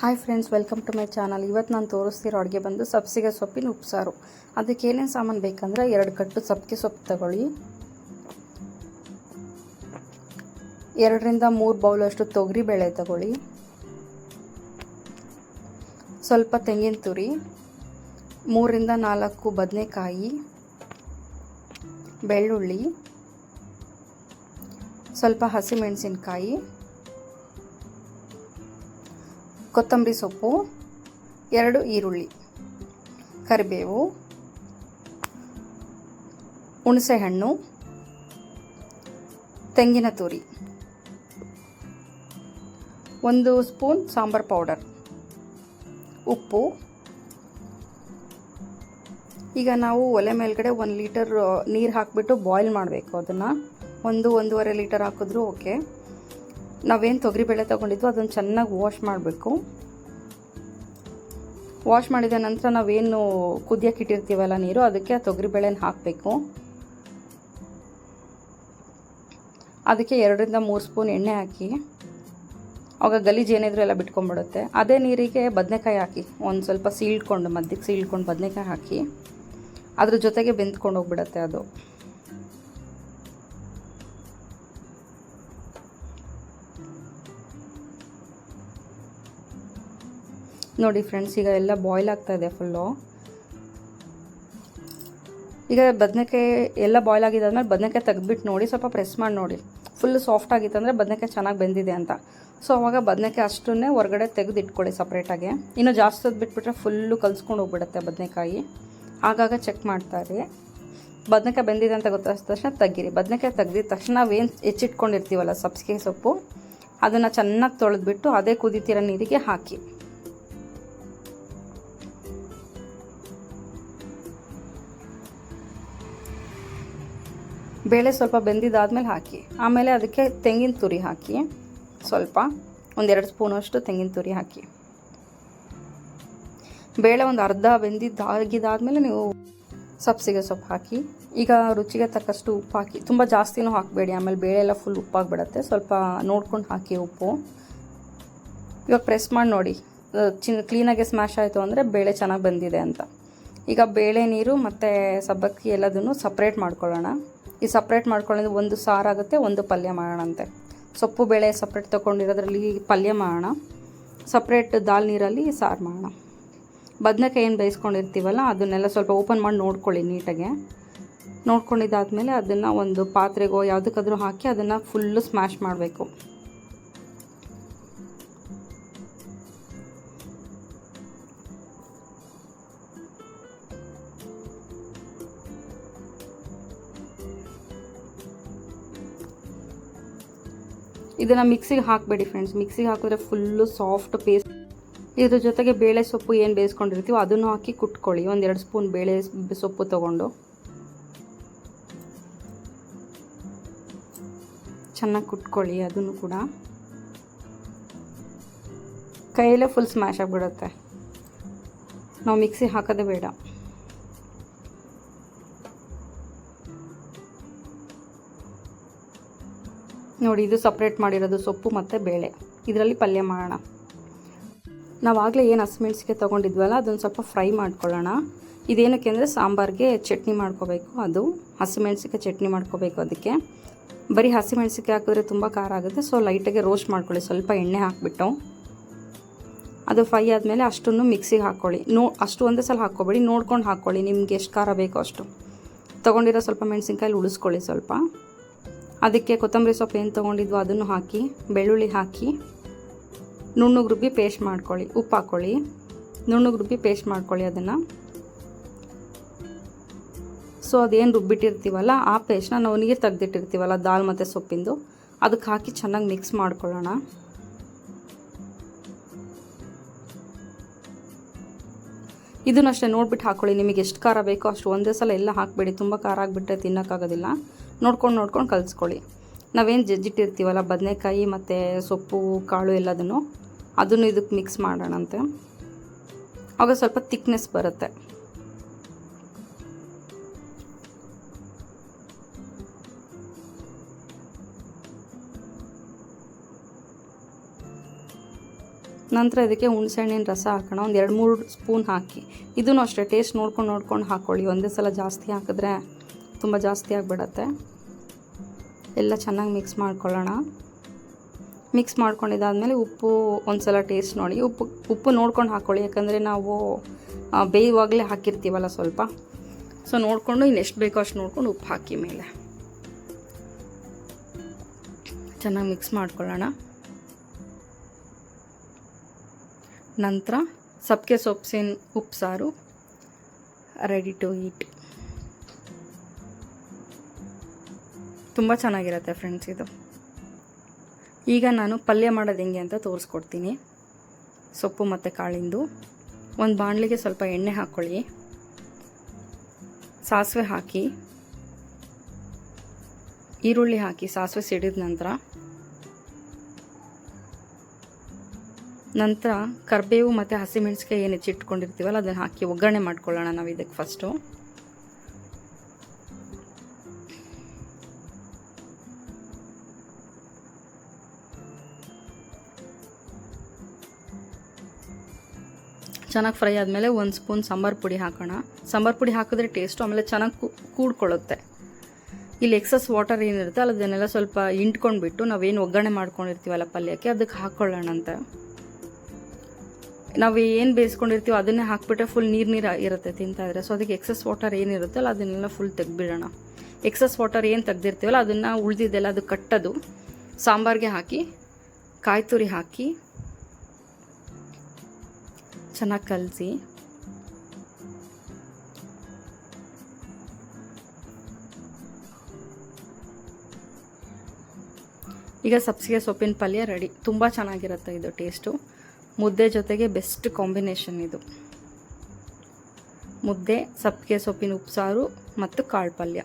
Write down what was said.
Hi friends welcome to my channel ಇವತ್ತು ನಾನು ತೋರಿಸ್ತಿರೋ ಅಡುಗೆ ಬಂದು ಸಬ್ಸಿಗೆ ಸೊಪ್ಪಿನ ಉಪ್ಸಾರು. ಅದಕ್ಕೆ ಏನೇನು ಸಾಮಾನು ಬೇಕಂದ್ರೆ ಎರಡು ಕಟ್ಟು ಸಬ್ಸಿಗೆ ಸೊಪ್ಪು ತಗೊಳ್ಳಿ. ಎರಡರಿಂದ ಮೂರು ಬೌಲಷ್ಟು ತೊಗರಿ ಬೇಳೆ ತಗೊಳ್ಳಿ. ಸ್ವಲ್ಪ ತೆಂಗಿನ ತುರಿ, ಮೂರಿಂದ ನಾಲ್ಕು ಬದನೆಕಾಯಿ, ಬೆಳ್ಳುಳ್ಳಿ, ಸ್ವಲ್ಪ ಹಸಿಮೆಣಸಿನ್ಕಾಯಿ ಕೊತ್ತಂಬರಿ ಸೊಪ್ಪು, ಎರಡು ಈರುಳ್ಳಿ, ಕರಿಬೇವು, ಹುಣಸೆಹಣ್ಣು, ತೆಂಗಿನ ತುರಿ, ಒಂದು ಸ್ಪೂನ್ ಸಾಂಬಾರ್ ಪೌಡರ್, ಉಪ್ಪು. ಈಗ ನಾವು ಒಲೆ ಮೇಲ್ಗಡೆ ಒಂದು ಲೀಟರ್, ನೀರು ಹಾಕಿಬಿಟ್ಟು ಬಾಯ್ಲ್ ಮಾಡಬೇಕು ಅದನ್ನು. ಒಂದು ಒಂದೂವರೆ ಲೀಟರ್ ಹಾಕಿದ್ರೂ ಓಕೆ ನಾವೇನು ತೊಗರಿಬೇಳೆ ತೊಗೊಂಡಿದ್ವು ಅದನ್ನು ಚೆನ್ನಾಗಿ ವಾಶ್ ಮಾಡಬೇಕು. ವಾಶ್ ಮಾಡಿದ ನಂತರ ನಾವೇನು ಕುದಿಯಕ್ಕೆ ಇಟ್ಟಿರ್ತೀವಲ್ಲ ನೀರು, ಅದಕ್ಕೆ ಆ ತೊಗರಿಬೇಳೆನ ಹಾಕಬೇಕು. ಅದಕ್ಕೆ ಎರಡರಿಂದ ಮೂರು ಸ್ಪೂನ್ ಎಣ್ಣೆ ಹಾಕಿ. ಅವಾಗ ಗಲೀಜು ಏನಿದ್ರು ಎಲ್ಲ ಬಿಟ್ಕೊಂಡ್ಬಿಡುತ್ತೆ. ಅದೇ ನೀರಿಗೆ ಬದನೆಕಾಯಿ ಹಾಕಿ, ಒಂದು ಸ್ವಲ್ಪ ಸೀಳ್ಕೊಂಡು, ಮಧ್ಯಕ್ಕೆ ಸೀಳ್ಕೊಂಡು ಬದನೆಕಾಯಿ ಹಾಕಿ, ಅದ್ರ ಜೊತೆಗೆ ಬೆಂದ್ಕೊಂಡು ಹೋಗ್ಬಿಡುತ್ತೆ ಅದು. ನೋಡಿ ಫ್ರೆಂಡ್ಸ್, ಈಗ ಎಲ್ಲ ಬಾಯ್ಲ್ ಆಗ್ತಾ ಇದೆ ಫುಲ್ಲು ಈಗ ಬದನೆಕಾಯಿ ಎಲ್ಲ ಬಾಯ್ಲ್ ಆಗಿದ್ದಾದ್ಮೇಲೆ ಬದನೆಕಾಯಿ ತೆಗೆದ್ಬಿಟ್ಟು ನೋಡಿ, ಸ್ವಲ್ಪ ಪ್ರೆಸ್ ಮಾಡಿ ನೋಡಿ. ಫುಲ್ ಸಾಫ್ಟ್ ಆಗಿತ್ತು ಅಂದರೆ ಬದನೆಕಾಯಿ ಚೆನ್ನಾಗಿ ಬೆಂದಿದೆ ಅಂತ. ಸೊ ಅವಾಗ ಬದನೆಕಾಯಿ ಅಷ್ಟನ್ನೇ ಹೊರಗಡೆ ತೆಗೆದು ಇಟ್ಕೊಳ್ಳಿ ಸಪ್ರೇಟಾಗಿ ಇನ್ನು ಜಾಸ್ತಿ ಬಿಟ್ಬಿಟ್ರೆ ಫುಲ್ಲು ಕಲ್ಸ್ಕೊಂಡು ಹೋಗ್ಬಿಡುತ್ತೆ ಬದನೆಕಾಯಿ. ಆಗಾಗ ಚೆಕ್ ಮಾಡ್ತಾರೆ. ಬದನೆಕಾಯಿ ಬೆಂದಿದೆ ಅಂತ ಗೊತ್ತಾದ ತಕ್ಷಣ ತೆಗೀರಿ. ಬದನೆಕಾಯಿ ತೆಗ್ದಿದ ತಕ್ಷಣ ನಾವೇನು ಹೆಚ್ಚಿಟ್ಕೊಂಡಿರ್ತೀವಲ್ಲ, ಸಬ್ಸಿಗೆ ಸೊಪ್ಪು, ಅದನ್ನು ಚೆನ್ನಾಗಿ ತೊಳೆದ್ಬಿಟ್ಟು ಅದೇ ಕುದಿತೀರ ನೀರಿಗೆ ಹಾಕಿ. ಬೇಳೆ ಸ್ವಲ್ಪ ಬೆಂದಿದ್ದಾದ್ಮೇಲೆ ಹಾಕಿ. ಆಮೇಲೆ ಅದಕ್ಕೆ ತೆಂಗಿನ ತುರಿ ಹಾಕಿ. ಸ್ವಲ್ಪ, ಒಂದೆರಡು ಸ್ಪೂನಷ್ಟು ತೆಂಗಿನ ತುರಿ ಹಾಕಿ. ಬೇಳೆ ಒಂದು ಅರ್ಧ ಬೆಂದಿದ್ದಾಗಿದ್ದಾದಮೇಲೆ ನೀವು ಸಬ್ಸಿಗೆ ಸೊಪ್ಪು ಹಾಕಿ. ಈಗ ರುಚಿಗೆ ತಕ್ಕಷ್ಟು ಉಪ್ಪು ಹಾಕಿ. ತುಂಬ ಜಾಸ್ತಿನೂ ಹಾಕಬೇಡಿ. ಆಮೇಲೆ ಬೇಳೆ ಎಲ್ಲ ಫುಲ್ ಉಪ್ಪಾಗಿಬಿಡತ್ತೆ. ಸ್ವಲ್ಪ ನೋಡ್ಕೊಂಡು ಹಾಕಿ ಉಪ್ಪು. ಇವಾಗ ಪ್ರೆಸ್ ಮಾಡಿ ನೋಡಿ. ಚಿನ್ ಕ್ಲೀನಾಗೆ ಸ್ಮ್ಯಾಶ್ ಆಯಿತು ಅಂದರೆ ಬೇಳೆ ಚೆನ್ನಾಗಿ ಬಂದಿದೆ ಅಂತ. ಈಗ ಬೇಳೆ, ನೀರು ಮತ್ತು ಸಬ್ಬಕ್ಕಿ ಎಲ್ಲದನ್ನು ಸಪ್ರೇಟ್ ಮಾಡ್ಕೊಳ್ಳೋಣ. ಈ ಸಪ್ರೇಟ್ ಮಾಡ್ಕೊಳ್ಳೋದು ಒಂದು ಸಾರಾಗುತ್ತೆ ಒಂದು ಪಲ್ಯ ಮಾಡೋಣಂತೆ ಸೊಪ್ಪು, ಬೇಳೆ ಸಪ್ರೇಟ್ ತೊಗೊಂಡಿರೋದ್ರಲ್ಲಿ ಪಲ್ಯ ಮಾಡೋಣ. ಸಪ್ರೇಟ್ ದಾಲ್ ನೀರಲ್ಲಿ ಸಾರು ಮಾಡೋಣ. ಬದನೆಕಾಯಿ ಏನು ಬೇಯಿಸ್ಕೊಂಡಿರ್ತೀವಲ್ಲ, ಅದನ್ನೆಲ್ಲ ಸ್ವಲ್ಪ ಓಪನ್ ಮಾಡಿ ನೋಡ್ಕೊಳ್ಳಿ ನೀಟಾಗೆ. ನೋಡ್ಕೊಂಡಿದ್ದಾದಮೇಲೆ ಅದನ್ನು ಒಂದು ಪಾತ್ರೆಗೋ ಯಾವುದಕ್ಕಾದ್ರೂ ಹಾಕಿ ಅದನ್ನು ಫುಲ್ಲು ಸ್ಮ್ಯಾಶ್ ಮಾಡಬೇಕು. ಇದನ್ನು ಮಿಕ್ಸಿಗೆ ಹಾಕಬೇಡಿ ಫ್ರೆಂಡ್ಸ್ ಮಿಕ್ಸಿಗೆ ಹಾಕಿದ್ರೆ ಫುಲ್ಲು ಸಾಫ್ಟ್ ಪೇಸ್ಟ್ ಇದ್ರ ಜೊತೆಗೆ ಬೇಳೆ ಸೊಪ್ಪು ಏನು ಬೇಯಿಸ್ಕೊಂಡಿರ್ತೀವೋ ಅದನ್ನು ಹಾಕಿ ಕುಟ್ಕೊಳ್ಳಿ. ಒಂದೆರಡು ಸ್ಪೂನ್ ಬೇಳೆ ಸೊಪ್ಪು ತೊಗೊಂಡು. ಚೆನ್ನಾಗಿ ಕುಟ್ಕೊಳ್ಳಿ ಅದನ್ನು ಕೂಡ. ಕೈಯಲ್ಲೇ ಫುಲ್ ಸ್ಮ್ಯಾಶ್ ಆಗಿಬಿಡುತ್ತೆ. ನಾವು ಮಿಕ್ಸಿ ಹಾಕೋದೇ ಬೇಡ. ನೋಡಿ, ಇದು ಸಪ್ರೇಟ್ ಮಾಡಿರೋದು ಸೊಪ್ಪು ಮತ್ತು ಬೇಳೆ. ಇದರಲ್ಲಿ ಪಲ್ಯ ಮಾಡೋಣ. ನಾವಾಗಲೇ ಏನು ಹಸಿಮೆಣ್ಸಿಗೆ ತೊಗೊಂಡಿದ್ವಲ್ಲ, ಅದನ್ನು ಸ್ವಲ್ಪ ಫ್ರೈ ಮಾಡ್ಕೊಳ್ಳೋಣ. ಇದೇನಕ್ಕೆ ಅಂದರೆ ಸಾಂಬಾರಿಗೆ ಚಟ್ನಿ ಮಾಡ್ಕೋಬೇಕು ಅದು ಹಸಿಮೆಣ್ಸಿಗೆ ಚಟ್ನಿ ಮಾಡ್ಕೋಬೇಕು ಅದಕ್ಕೆ. ಬರೀ ಹಸಿಮೆಣ್ಸಿಗೆ ಹಾಕಿದ್ರೆ ತುಂಬ ಖಾರ ಆಗುತ್ತೆ ಸೊ ಲೈಟಾಗಿ ರೋಸ್ಟ್ ಮಾಡ್ಕೊಳ್ಳಿ, ಸ್ವಲ್ಪ ಎಣ್ಣೆ ಹಾಕಿಬಿಟ್ಟು. ಅದು ಫ್ರೈ ಆದಮೇಲೆ ಅಷ್ಟನ್ನು ಮಿಕ್ಸಿಗೆ ಹಾಕ್ಕೊಳ್ಳಿ. ನೋ, ಅಷ್ಟು ಒಂದೇ ಸಲ ಹಾಕ್ಕೊಬೇಡಿ, ನೋಡ್ಕೊಂಡು ಹಾಕ್ಕೊಳ್ಳಿ ನಿಮ್ಗೆ ಎಷ್ಟು ಖಾರ ಬೇಕೋ ಅಷ್ಟು. ತೊಗೊಂಡಿರೋ ಸ್ವಲ್ಪ ಮೆಣಸಿನ್ಕಾಯಿ ಉಳಿಸ್ಕೊಳ್ಳಿ ಸ್ವಲ್ಪ. ಅದಕ್ಕೆ ಕೊತ್ತಂಬರಿ ಸೊಪ್ಪು ಏನು ತೊಗೊಂಡಿದ್ವು ಅದನ್ನು ಹಾಕಿ, ಬೆಳ್ಳುಳ್ಳಿ ಹಾಕಿ ನುಣ್ಣಗೆ ರುಬ್ಬಿ ಪೇಸ್ಟ್ ಮಾಡ್ಕೊಳ್ಳಿ, ಉಪ್ಪು ಹಾಕ್ಕೊಳ್ಳಿ ನುಣ್ಣಗೆ ರುಬ್ಬಿ ಪೇಸ್ಟ್ ಮಾಡ್ಕೊಳ್ಳಿ ಅದನ್ನು. ಸೊ ಅದೇನು ರುಬ್ಬಿಟ್ಟಿರ್ತೀವಲ್ಲ, ಆ ಪೇಸ್ಟ್ನ ನಾವು ನೀರು ತೆಗೆದಿಟ್ಟಿರ್ತೀವಲ್ಲ ದಾಲ್ ಮತ್ತು ಸೊಪ್ಪಿಂದು, ಅದಕ್ಕೆ ಹಾಕಿ ಚೆನ್ನಾಗಿ ಮಿಕ್ಸ್ ಮಾಡ್ಕೊಳ್ಳೋಣ. ಇದನ್ನಷ್ಟೇ ನೋಡ್ಬಿಟ್ಟು ಹಾಕ್ಕೊಳ್ಳಿ ನಿಮಗೆ ಎಷ್ಟು ಖಾರ ಬೇಕೋ ಅಷ್ಟು ಒಂದೇ ಸಲ ಎಲ್ಲ ಹಾಕಬೇಡಿ, ತುಂಬ ಖಾರ ಆಗಿಬಿಟ್ರೆ ತಿನ್ನೋಕ್ಕಾಗೋದಿಲ್ಲ. ನೋಡ್ಕೊಂಡು ನೋಡ್ಕೊಂಡು ಕಲಿಸ್ಕೊಳ್ಳಿ. ನಾವೇನು ಜಜ್ಜಿಟ್ಟಿರ್ತೀವಲ್ಲ, ಬದನೆಕಾಯಿ ಮತ್ತು ಸೊಪ್ಪು, ಕಾಳು ಎಲ್ಲದನ್ನು, ಅದನ್ನು ಇದಕ್ಕೆ ಮಿಕ್ಸ್ ಮಾಡೋಣಂತೆ. ಆಗ ಸ್ವಲ್ಪ ತಿಕ್ನೆಸ್ ಬರುತ್ತೆ. ನಂತರ ಇದಕ್ಕೆ ಹುಣಸೆಹಣ್ಣಿನ ರಸ ಹಾಕೋಣ. ಒಂದು ಎರಡು ಮೂರು ಸ್ಪೂನ್ ಹಾಕಿ. ಇದನ್ನು ಅಷ್ಟೇ ಟೇಸ್ಟ್ ನೋಡ್ಕೊಂಡು ನೋಡ್ಕೊಂಡು ಹಾಕ್ಕೊಳ್ಳಿ ಒಂದೇ ಸಲ ಜಾಸ್ತಿ ಹಾಕಿದ್ರೆ ತುಂಬ ಜಾಸ್ತಿ ಆಗಿಬಿಡತ್ತೆ. ಎಲ್ಲ ಚೆನ್ನಾಗಿ ಮಿಕ್ಸ್ ಮಾಡ್ಕೊಳ್ಳೋಣ. ಮಿಕ್ಸ್ ಮಾಡ್ಕೊಂಡಿದ್ದಾದಮೇಲೆ ಉಪ್ಪು ಒಂದು ಸಲ ಟೇಸ್ಟ್ ನೋಡಿ. ಉಪ್ಪು ಉಪ್ಪು ನೋಡ್ಕೊಂಡು ಹಾಕ್ಕೊಳ್ಳಿ ಯಾಕಂದರೆ ನಾವು ಬೇಯುವಾಗಲೇ ಹಾಕಿರ್ತೀವಲ್ಲ ಸ್ವಲ್ಪ. ಸೊ ನೋಡಿಕೊಂಡು ಇನ್ನು ಎಷ್ಟು ಬೇಕೋ ಅಷ್ಟು ನೋಡ್ಕೊಂಡು ಉಪ್ಪು ಹಾಕಿ ಮೇಲೆ. ಚೆನ್ನಾಗಿ ಮಿಕ್ಸ್ ಮಾಡ್ಕೊಳ್ಳೋಣ. ನಂತರ ಸಬ್ಕೆ ಸೊಪ್ಸಿನ ಉಪ್ಸಾರು ರೆಡಿ ಟು ಈಟ್ ತುಂಬ ಚೆನ್ನಾಗಿರುತ್ತೆ ಫ್ರೆಂಡ್ಸ್ ಇದು. ಈಗ ನಾನು ಪಲ್ಯ ಮಾಡೋದು ಹೆಂಗೆ ಅಂತ ತೋರಿಸ್ಕೊಡ್ತೀನಿ. ಸೊಪ್ಪು ಮತ್ತು ಕಾಳಿಂದು. ಒಂದು ಬಾಣಲಿಗೆ ಸ್ವಲ್ಪ ಎಣ್ಣೆ ಹಾಕ್ಕೊಳ್ಳಿ ಸಾಸಿವೆ ಹಾಕಿ. ಈರುಳ್ಳಿ ಹಾಕಿ ಸಾಸಿವೆ ಸಿಡಿದ ನಂತರ. ನಂತರ ಕರಿಬೇವು ಮತ್ತು ಹಸಿಮೆಣಸಿಕಾಯಿ ಏನು ಹೆಚ್ಚಿಟ್ಕೊಂಡಿರ್ತೀವಲ್ಲ, ಅದನ್ನು ಹಾಕಿ ಒಗ್ಗರಣೆ ಮಾಡ್ಕೊಳ್ಳೋಣ ನಾವು ಇದಕ್ಕೆ ಫಸ್ಟು ಚೆನ್ನಾಗಿ ಫ್ರೈ ಆದಮೇಲೆ ಒಂದು ಸ್ಪೂನ್ ಸಾಂಬಾರು ಪುಡಿ ಹಾಕೋಣ. ಸಾಂಬಾರು ಪುಡಿ ಹಾಕಿದ್ರೆ ಟೇಸ್ಟು ಆಮೇಲೆ ಚೆನ್ನಾಗಿ ಕೂಡ್ಕೊಳ್ಳುತ್ತೆ. ಇಲ್ಲಿ ಎಕ್ಸಸ್ ವಾಟರ್ ಏನಿರುತ್ತೆ ಅಲ್ಲ ಅದನ್ನೆಲ್ಲ ಸ್ವಲ್ಪ ಇಂಟ್ಕೊಂಡ್ಬಿಟ್ಟು ನಾವೇನು ಒಗ್ಗರಣೆ ಮಾಡ್ಕೊಂಡಿರ್ತೀವಲ್ಲ ಪಲ್ಯಕ್ಕೆ ಅದಕ್ಕೆ ಹಾಕ್ಕೊಳ್ಳೋಣ ಅಂತ. ನಾವು ಏನು ಬೇಯಿಸ್ಕೊಂಡಿರ್ತೀವೋ ಅದನ್ನೇ ಹಾಕ್ಬಿಟ್ರೆ ಫುಲ್ ನೀರು ನೀರು ಇರುತ್ತೆ ತಿಂತಾಯಿದ್ರೆ ಸೊ ಅದಕ್ಕೆ ಎಕ್ಸಸ್ ವಾಟರ್ ಏನಿರುತ್ತಲ್ಲ, ಅದನ್ನೆಲ್ಲ ಫುಲ್ ತೆಗ್ದುಬಿಡೋಣ. ಎಕ್ಸಸ್ ವಾಟರ್ ಏನು ತೆಗ್ದಿರ್ತೀವಲ್ಲ, ಅದನ್ನು ಉಳಿದಿದ್ದೆಲ್ಲ ಅದು ಕಟ್ಟೋದು. ಸಾಂಬಾರಿಗೆ ಹಾಕಿ ಕಾಯಿ ತುರಿ ಹಾಕಿ ಚೆನ್ನಾಗಿ ಕಲಸಿ. ಈಗ ಸಬ್ಸಿಗೆ ಸೊಪ್ಪಿನ ಪಲ್ಯ ರೆಡಿ. ತುಂಬ ಚೆನ್ನಾಗಿರುತ್ತೆ ಇದು ಟೇಸ್ಟು. ಮುದ್ದೆ ಜೊತೆಗೆ ಬೆಸ್ಟ್ ಕಾಂಬಿನೇಷನ್ ಇದು. ಮುದ್ದೆ, ಸಬ್ಸಿಗೆ ಸೊಪ್ಪಿನ ಉಪ್ಸಾರು ಮತ್ತು ಕಾಳು ಪಲ್ಯ.